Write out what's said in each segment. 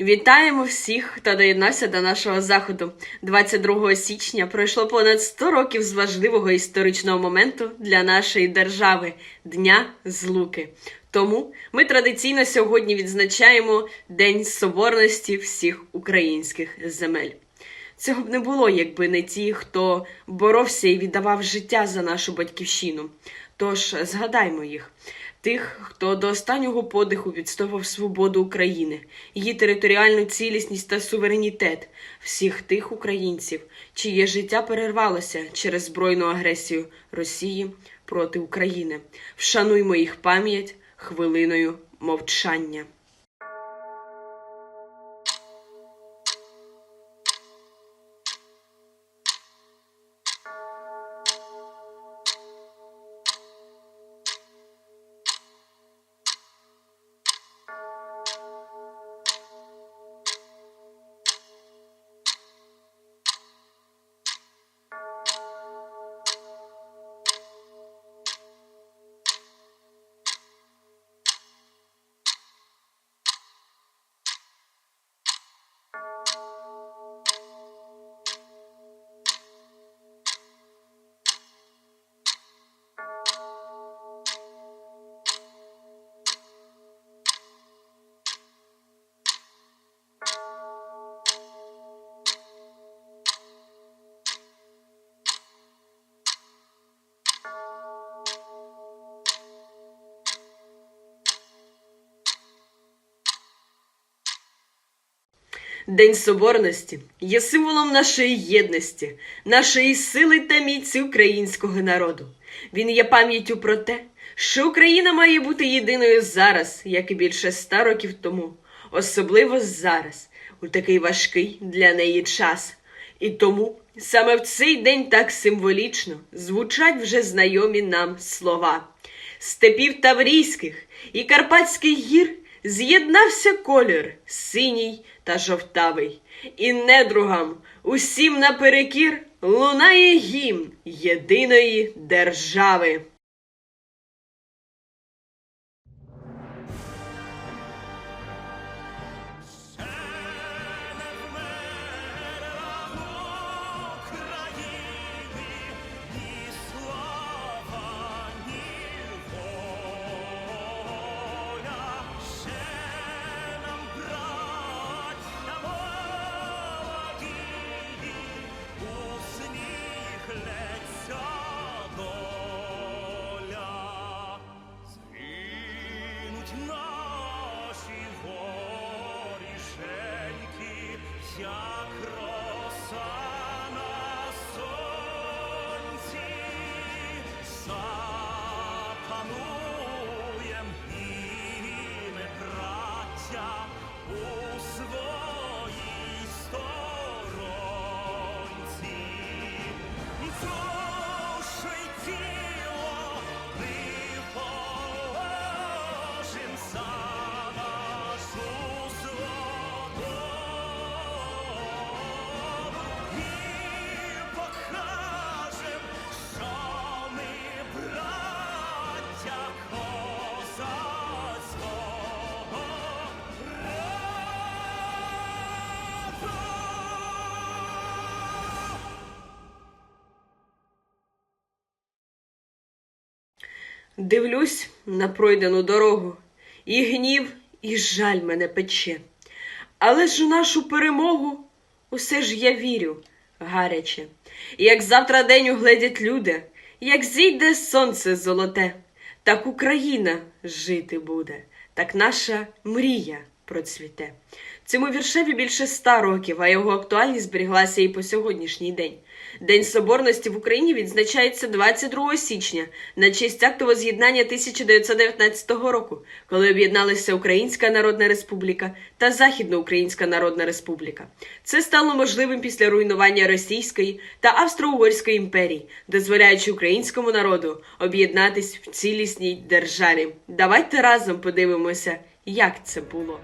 Вітаємо всіх, хто доєднався до нашого заходу. 22 січня пройшло понад 100 років з важливого історичного моменту для нашої держави Дня Злуки. Тому ми традиційно сьогодні відзначаємо День Соборності всіх українських земель. Цього б не було, якби не ті, хто боровся і віддавав життя за нашу батьківщину. Тож згадаймо їх, тих, хто до останнього подиху відстоював свободу України, її територіальну цілісність та суверенітет, всіх тих українців, чиє життя перервалося через збройну агресію Росії проти України. Вшануймо їх пам'ять хвилиною мовчання. День Соборності є символом нашої єдності, нашої сили та міці українського народу. Він є пам'яттю про те, що Україна має бути єдиною зараз, як і більше ста років тому, особливо зараз, у такий важкий для неї час. І тому саме в цей день так символічно звучать вже знайомі нам слова. Степів Таврійських і Карпатських гір з'єднався колір синій та жовтавий, і недругам усім наперекір лунає гімн єдиної держави. Дивлюсь на пройдену дорогу, і гнів, і жаль мене пече. Але ж у нашу перемогу усе ж я вірю гаряче. Як завтра день угледять люди, як зійде сонце золоте, так Україна жити буде, так наша мрія процвіте. Цьому віршеві більше ста років, а його актуальність зберіглася і по сьогоднішній день. День Соборності в Україні відзначається 22 січня на честь актового з'єднання 1919 року, коли об'єдналися Українська Народна Республіка та Західноукраїнська Народна Республіка. Це стало можливим після руйнування Російської та Австро-Угорської імперій, дозволяючи українському народу об'єднатись в цілісній державі. Давайте разом подивимося, як це було.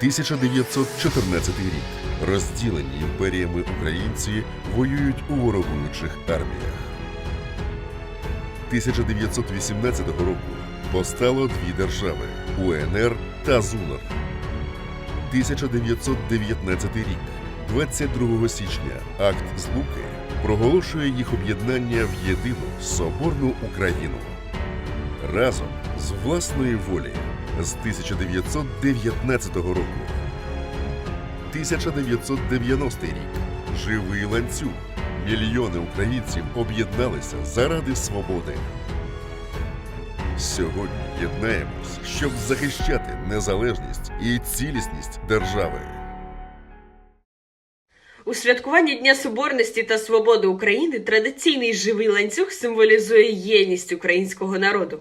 1914 рік. Розділені імперіями українці воюють у ворогуючих арміях. 1918 року постало дві держави УНР та ЗУНР. 1919 рік. 22 січня акт Злуки проголошує їх об'єднання в єдину соборну Україну. Разом з власної волі з 1919 року. 1990 рік. Живий ланцюг. Мільйони українців об'єдналися заради свободи. Сьогодні єднаємось, щоб захищати незалежність і цілісність держави. У святкуванні Дня Соборності та Свободи України традиційний живий ланцюг символізує єдність українського народу.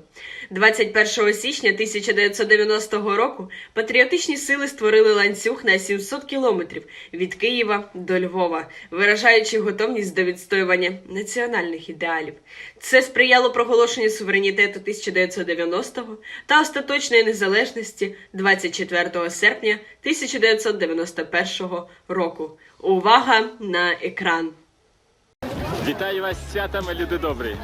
21 січня 1990 року патріотичні сили створили ланцюг на 700 кілометрів від Києва до Львова, виражаючи готовність до відстоювання національних ідеалів. Це сприяло проголошенню суверенітету 1990-го та остаточної незалежності 24 серпня 1991 року. Увага на екран! Вітаю вас святами, люди добрі.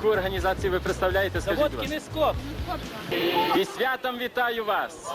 Яку організацію ви представляєте? Скажіть, будь ласка. І святом вітаю вас!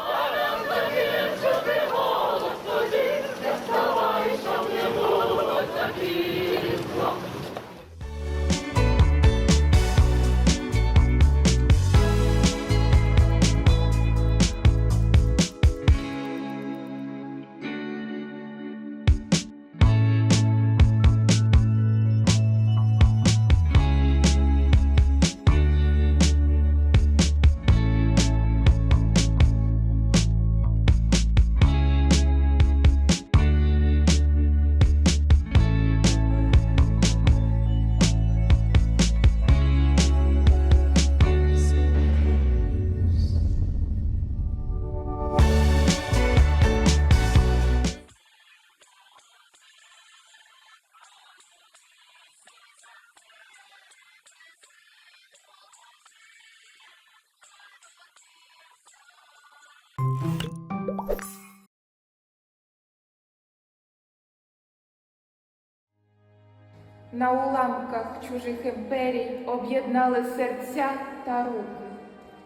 На уламках чужих імперій об'єднали серця та руки.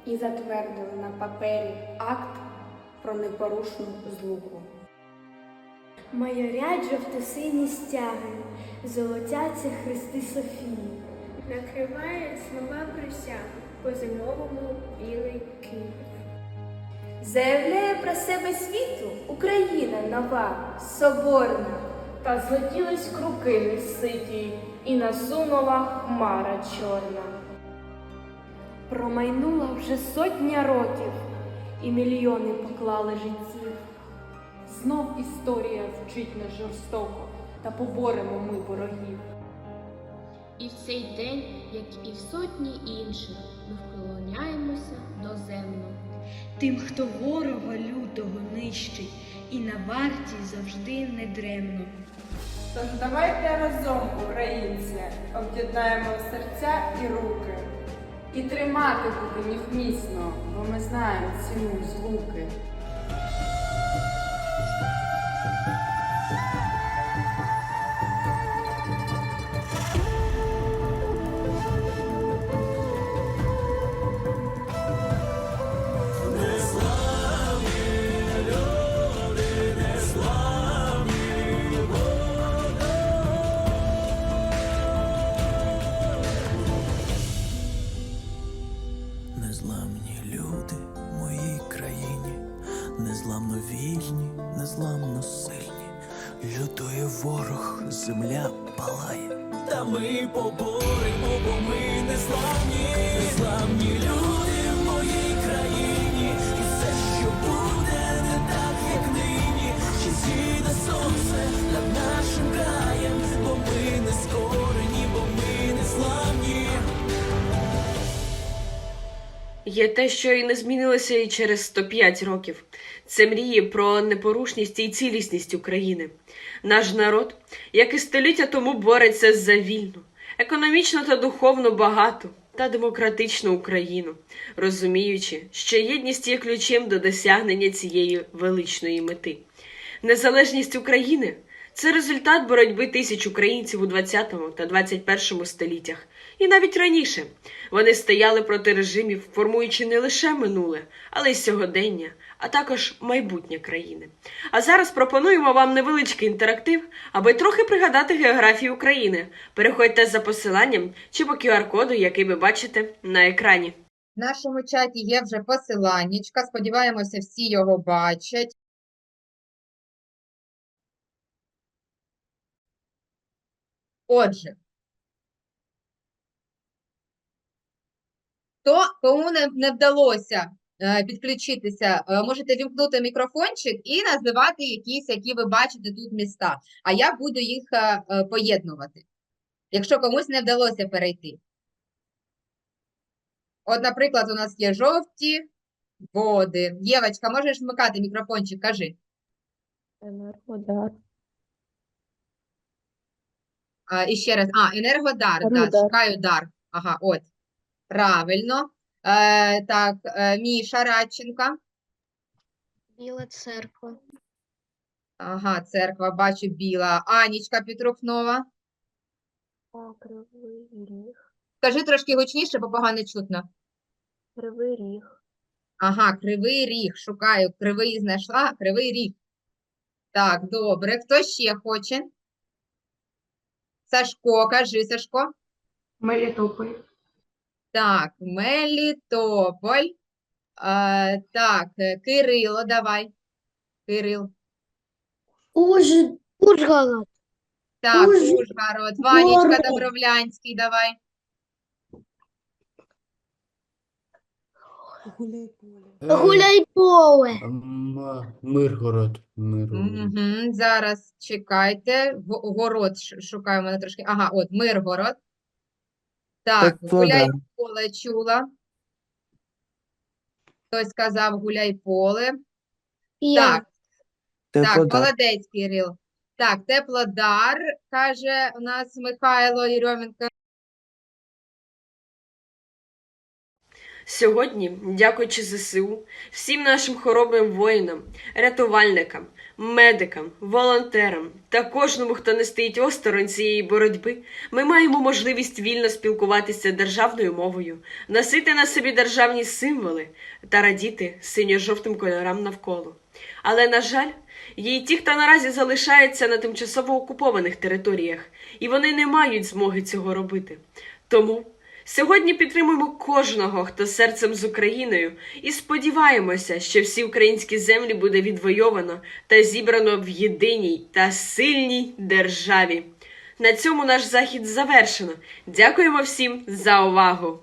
і затвердили на папері акт про непорушну злуку. Майорять жовто-сині стяги, золотяться хрести Софії. Накривають слова присяги по зимовому білий Київ. Заявляє про себе світу Україна нова, соборна. Та злетілись круки неситі, і насунула хмара чорна. Промайнула вже сотня років, і мільйони поклали життів. Знов історія вчить нас жорстоко, та поборемо ми ворогів. І в цей день, як і в сотні інших, ми вклоняємося доземно. Тим, хто ворога лютого нищить, і на варті завжди недремно. Тож давайте разом, українці, об'єднаємо серця і руки. І тримати буде міцно, бо ми знаємо ціну злуки. земля палає. Та ми поборемо, бо ми не славні, не славні люди в моїй країні. І все, що буде не так, як нині. Чи сіде сонце над нашим краєм, бо ми не скорені, бо ми не славні. Є те, що і не змінилося і через 105 років. Це мрії про непорушність і цілісність України. Наш народ, як і століття тому, бореться за вільну, економічно та духовно багату та демократичну Україну, розуміючи, що єдність є ключем до досягнення цієї величної мети. Незалежність України це результат боротьби тисяч українців у 20 та 21 століттях. І навіть раніше вони стояли проти режимів, формуючи не лише минуле, але й сьогодення, а також майбутнє країни. А зараз пропонуємо вам невеличкий інтерактив, аби трохи пригадати географію України. Переходьте за посиланням чи по QR-коду, який ви бачите на екрані. В нашому чаті є вже посиланнячка. Сподіваємося, всі його бачать. Отже, то кому не, не вдалося е, підключитися, е, можете вімкнути мікрофончик і називати якісь, які ви бачите тут міста. А я буду їх е, е, поєднувати, якщо комусь не вдалося перейти. От, наприклад, у нас є жовті води. Євочка, можеш вмикати мікрофончик, кажи. Енергодар. А, і ще раз. А, Енергодар. Так, Енергодар. шукаю дар. Ага, от. Правильно. Е, так, е, Міша Радченка. Біла церква. Ага, церква, бачу, біла. Анічка Петрухнова. Кривий ріг. Скажи трошки гучніше, бо погано чутно. Кривий ріг. Ага, Кривий Ріг. Шукаю. Кривий знайшла. Кривий Ріг. Так, добре. Хто ще хоче? Сашко, кажи, Сашко. Мелітополь. Так, Мелітополь. Е, так, е, Кирило, давай. Кирил. Ужгород. Так, Уж- Ужгород. Ванечка Город. Добровлянський, давай. Гуляйполе. Миргород. Миргород. Угу, зараз чекайте. Город ш- шукаю мене трошки. Ага, от Миргород. Так, Теплодар. гуляй поле чула. Хтось сказав гуляй поле. Так, так, молодець, Кирил. Так, Теплодар, каже у нас Михайло Єрьоменко. Сьогодні, дякуючи ЗСУ, всім нашим хоробрим воїнам, рятувальникам, медикам, волонтерам та кожному, хто не стоїть осторонь цієї боротьби, ми маємо можливість вільно спілкуватися державною мовою, носити на собі державні символи та радіти синьо-жовтим кольорам навколо. Але, на жаль, є й ті, хто наразі залишається на тимчасово окупованих територіях, і вони не мають змоги цього робити. Тому Сьогодні підтримуємо кожного, хто серцем з Україною, і сподіваємося, що всі українські землі буде відвойовано та зібрано в єдиній та сильній державі. На цьому наш захід завершено. Дякуємо всім за увагу!